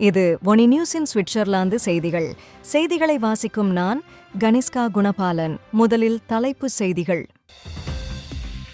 இது ஒனி நியூஸின் சுவிட்சர்லாந்து செய்திகள். செய்திகளை வாசிக்கும் நான் கனிஷ்கா குணபாலன். முதலில் தலைப்புச் செய்திகள்.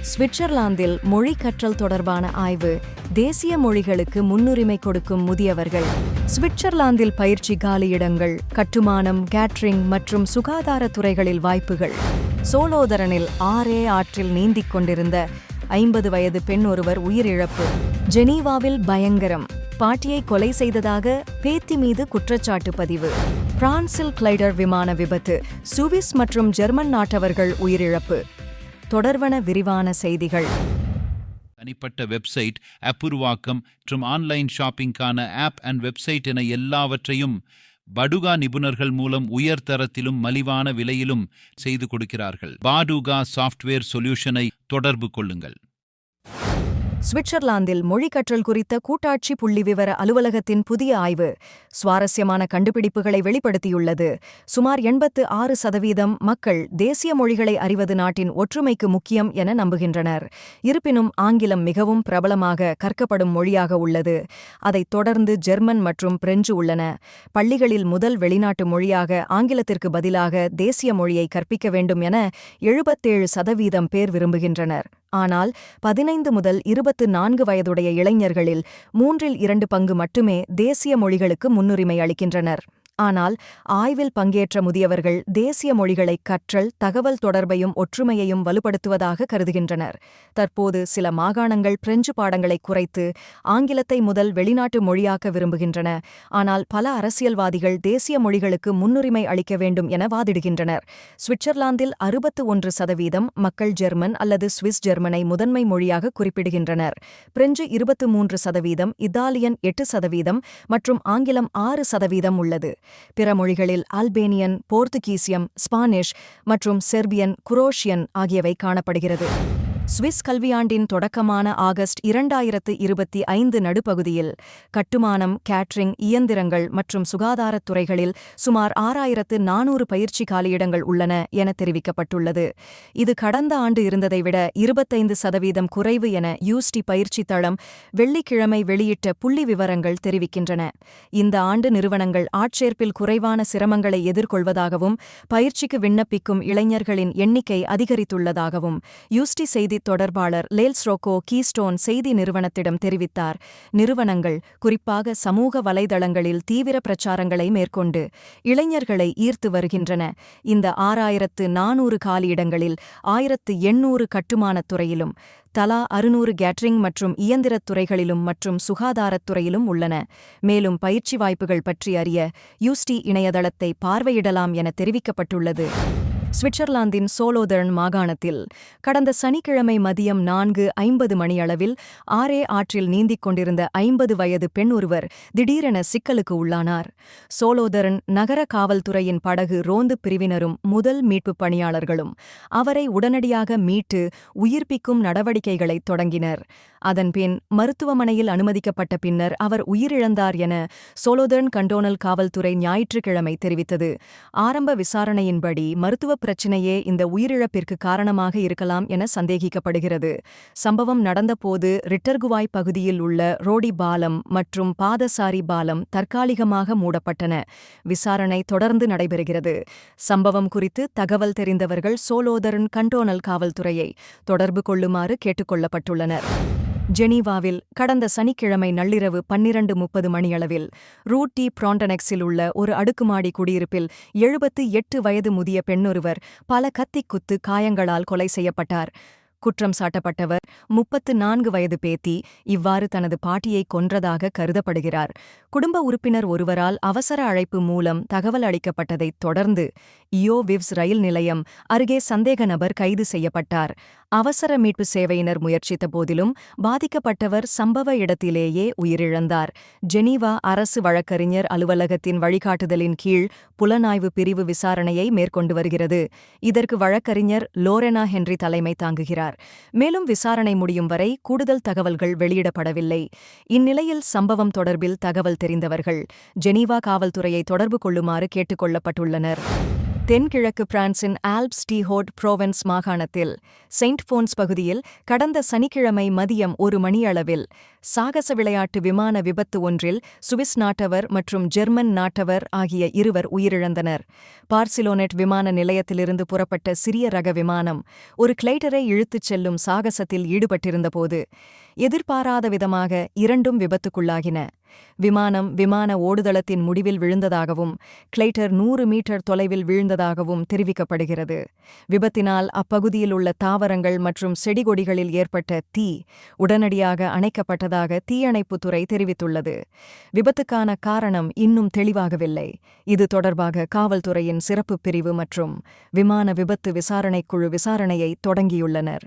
சுவிட்சர்லாந்தில் மொழி கற்றல் தொடர்பான ஆய்வு. தேசிய மொழிகளுக்கு முன்னுரிமை கொடுக்கும் முதியவர்கள். சுவிட்சர்லாந்தில் பயிற்சி காலியிடங்கள் கட்டுமானம் கேட்ரிங் மற்றும் சுகாதார துறைகளில் வாய்ப்புகள். சோலோதரனில் ஆரே ஆற்றில் நீந்திக் கொண்டிருந்த ஐம்பது வயது பெண் ஒருவர் உயிரிழப்பு. ஜெனீவாவில் பயங்கரம். பாட்டியை கொலை செய்ததாக பேத்தி மீது குற்றச்சாட்டு பதிவு. பிரான்சில் கிளைடர் விமான விபத்து சுவிஸ் மற்றும் ஜெர்மன் நாட்டவர்கள் உயிரிழப்பு. தொடர்வன விரிவான செய்திகள். தனிப்பட்ட வெப்சைட் அப்புருவாக்கம் மற்றும் ஆன்லைன் ஷாப்பிங்கான ஆப் அண்ட் வெப்சைட் என எல்லாவற்றையும் படுகா நிபுணர்கள் மூலம் உயர் தரத்திலும் மலிவான விலையிலும் செய்து கொடுக்கிறார்கள். பாடுகா சாஃப்ட்வேர் சொல்யூஷனை தொடர்பு கொள்ளுங்கள். சுவிட்சர்லாந்தில் மொழி கற்றல் குறித்த கூட்டாட்சி புள்ளிவிவர அலுவலகத்தின் புதிய ஆய்வு சுவாரஸ்யமான கண்டுபிடிப்புகளை வெளிப்படுத்தியுள்ளது. சுமார் எண்பத்து ஆறு சதவீதம் மக்கள் தேசிய மொழிகளை அறிவது நாட்டின் ஒற்றுமைக்கு முக்கியம் என நம்புகின்றனர். இருப்பினும் ஆங்கிலம் மிகவும் பிரபலமாக கற்கப்படும் மொழியாக உள்ளது. அதைத் தொடர்ந்து ஜெர்மன் மற்றும் பிரெஞ்சு உள்ளன. பள்ளிகளில் முதல் வெளிநாட்டு மொழியாக ஆங்கிலத்திற்கு பதிலாக தேசிய மொழியை கற்பிக்க வேண்டும் என எழுபத்தேழு சதவீதம் பேர் விரும்புகின்றனர். ஆனால் பதினைந்து முதல் இருபத்து நான்கு வயதுடைய இளைஞர்களில் மூன்றில் இரண்டு பங்கு மட்டுமே தேசிய மொழிகளுக்கு முன்னுரிமை அளிக்கின்றனர். ஆனால் ஆய்வில் பங்கேற்ற முதியவர்கள் தேசிய மொழிகளை கற்றல் தகவல் தொடர்பையும் ஒற்றுமையையும் வலுப்படுத்துவதாக கருதுகின்றனர். தற்போது சில மாகாணங்கள் பிரெஞ்சு பாடங்களை குறைத்து ஆங்கிலத்தை முதல் வெளிநாட்டு மொழியாக்க விரும்புகின்றன. ஆனால் பல அரசியல்வாதிகள் தேசிய மொழிகளுக்கு முன்னுரிமை அளிக்க வேண்டும் என வாதிடுகின்றனர். சுவிட்சர்லாந்தில் அறுபத்து ஒன்று சதவீதம் மக்கள் ஜெர்மன் அல்லது சுவிஸ் ஜெர்மனை முதன்மை மொழியாக குறிப்பிடுகின்றனர். பிரெஞ்சு இருபத்து மூன்று சதவீதம் இத்தாலியன் எட்டு சதவீதம் மற்றும் ஆங்கிலம் ஆறு சதவீதம் உள்ளது. பிற மொழிகளில் அல்பேனியன் போர்த்துகீசியம் ஸ்பானிஷ் மற்றும் செர்பியன் குரோஷியன் ஆகியவை காணப்படுகிறது. சுவிஸ் கல்வியாண்டின் தொடக்கமான ஆகஸ்ட் இரண்டாயிரத்து இருபத்தி ஐந்து நடுப்பகுதியில் கட்டுமானம் கேட்ரிங் இயந்திரங்கள் மற்றும் சுகாதாரத் துறைகளில் சுமார் ஆறாயிரத்து நானூறு பயிற்சி காலியிடங்கள் உள்ளன என தெரிவிக்கப்பட்டுள்ளது. இது கடந்த ஆண்டு இருந்ததை விட இருபத்தைந்து சதவீதம் குறைவு என யூஸ்டி பயிற்சி தளம் வெள்ளிக்கிழமை வெளியிட்ட புள்ளி விவரங்கள் தெரிவிக்கின்றன. இந்த ஆண்டு நிறுவனங்கள் ஆட்சேர்ப்பில் குறைவான சிரமங்களை எதிர்கொள்வதாகவும் பயிற்சிக்கு விண்ணப்பிக்கும் இளைஞர்களின் எண்ணிக்கை அதிகரித்துள்ளதாகவும் யூஸ்டி செய்தி தொடர்பாளர் லேல்ஸ்ரோகோ கீஸ்டோன் செய்தி நிறுவனத்திடம் தெரிவித்தார். நிறுவனங்கள் குறிப்பாக சமூக வலைதளங்களில் தீவிர பிரச்சாரங்களை மேற்கொண்டு இளைஞர்களை ஈர்த்து வருகின்றன. இந்த ஆறாயிரத்து நானூறு காலியிடங்களில் ஆயிரத்து எண்ணூறு கட்டுமானத் துறையிலும் தலா அறுநூறு கேட்ரிங் மற்றும் இயந்திரத் துறைகளிலும் மற்றும் சுகாதாரத் துறையிலும் உள்ளன. மேலும் பயிற்சி வாய்ப்புகள் பற்றி அறிய யூஸ்டி இணையதளத்தை பார்வையிடலாம் என தெரிவிக்கப்பட்டுள்ளது. சுவிட்சர்லாந்தின் சோலோதர்ன் மாகாணத்தில் கடந்த சனிக்கிழமை மதியம் நான்கு ஐம்பது மணியளவில் ஆரே ஆற்றில் நீந்திக் கொண்டிருந்த ஐம்பது வயது பெண் ஒருவர் திடீரென சிக்கலுக்கு உள்ளானார். சோலோதரன் நகர காவல்துறையின் படகு ரோந்து பிரிவினரும் முதல் மீட்புப் பணியாளர்களும் அவரை உடனடியாக மீட்டு உயிர்ப்பிக்கும் நடவடிக்கைகளை தொடங்கினர். அதன்பின் மருத்துவமனையில் அனுமதிக்கப்பட்ட பின்னர் அவர் உயிரிழந்தார் என சோலோதர்ன் கண்டோனல் காவல்துறை ஞாயிற்றுக்கிழமை தெரிவித்தது. ஆரம்ப விசாரணையின்படி மருத்துவ பிரச்சினையே இந்த உயிரிழப்பிற்கு காரணமாக இருக்கலாம் என சந்தேகிக்கப்படுகிறது. சம்பவம் நடந்தபோது ரிட்டர்குவாய் பகுதியில் உள்ள ரோடி பாலம் மற்றும் பாதசாரி பாலம் தற்காலிகமாக மூடப்பட்டன. விசாரணை தொடர்ந்து நடைபெறுகிறது. சம்பவம் குறித்து தகவல் தெரிந்தவர்கள் சோலோதரன் கண்டோனல் காவல்துறையை தொடர்பு கொள்ளுமாறு கேட்டுக்கொள்ளப்பட்டுள்ளனர் ஜெனீவாவில் கடந்த சனிக்கிழமை நள்ளிரவு பன்னிரண்டு முப்பது மணியளவில் ரூட்டி பிராண்டனெக்ஸில் உள்ள ஒரு அடுக்குமாடி குடியிருப்பில் எழுபத்து எட்டு வயது முதிய பெண்ணொருவர் பல கத்திக் குத்து காயங்களால் கொலை செய்யப்பட்டார். குற்றம் சாட்டப்பட்டவர் முப்பத்து நான்கு வயது பேத்தி இவ்வாறு தனது பாட்டியை கொன்றதாக கருதப்படுகிறார். குடும்ப உறுப்பினர் ஒருவரால் அவசர அழைப்பு மூலம் தகவல் அளிக்கப்பட்டதைத் தொடர்ந்து இயோ விவ்ஸ் ரயில் நிலையம் அருகே சந்தேக நபர் கைது செய்யப்பட்டார். அவசர மீட்பு சேவையினர் முயற்சித்த போதிலும் பாதிக்கப்பட்டவர் சம்பவ இடத்திலேயே உயிரிழந்தார். ஜெனீவா அரசு வழக்கறிஞர் அலுவலகத்தின் வழிகாட்டுதலின் கீழ் புலனாய்வு பிரிவு விசாரணையை மேற்கொண்டு வருகிறது. இதற்கு வழக்கறிஞர் லோரெனா ஹென்றி தலைமை தாங்குகிறார். மேலும் விசாரணை முடியும் வரை கூடுதல் தகவல்கள் வெளியிடப்படவில்லை. இந்நிலையில் சம்பவம் தொடர்பில் தகவல் தெரிந்தவர்கள் ஜெனீவா காவல்துறையை தொடர்பு கொள்ளுமாறு கேட்டுக்கொள்ளப்பட்டுள்ளனர். தென்கிழக்கு பிரான்சின் ஆல்ப்ஸ் டீஹோட் புரோவென்ஸ் மாகாணத்தில் செயின்ட் போன்ஸ் பகுதியில் கடந்த சனிக்கிழமை மதியம் ஒரு மணியளவில் சாகச விளையாட்டு விமான விபத்து ஒன்றில் சுவிஸ் நாட்டவர் மற்றும் ஜெர்மன் நாட்டவர் ஆகிய இருவர் உயிரிழந்தனர். பார்சிலோனெட் விமான நிலையத்திலிருந்து புறப்பட்ட சிறிய ரக விமானம் ஒரு கிளைட்டரை இழுத்துச் செல்லும் சாகசத்தில் ஈடுபட்டிருந்தபோது எதிர்பாராத விதமாக இரண்டும் விபத்துக்குள்ளாகின. விமானம் விமான ஓடுதளத்தின் முடிவில் விழுந்ததாகவும் கிளைட்டர் நூறு மீட்டர் தொலைவில் வீழ்ந்ததாகவும் தெரிவிக்கப்படுகிறது. விபத்தினால் அப்பகுதியில் உள்ள தாவரங்கள் மற்றும் செடிகொடிகளில் ஏற்பட்ட தீ உடனடியாக அணைக்கப்பட்டதாக தீயணைப்புத்துறை தெரிவித்துள்ளது. விபத்துக்கான காரணம் இன்னும் தெளிவாகவில்லை. இது தொடர்பாக காவல்துறையின் சிறப்பு பிரிவு மற்றும் விமான விபத்து விசாரணைக்குழு விசாரணையை தொடங்கியுள்ளனர்.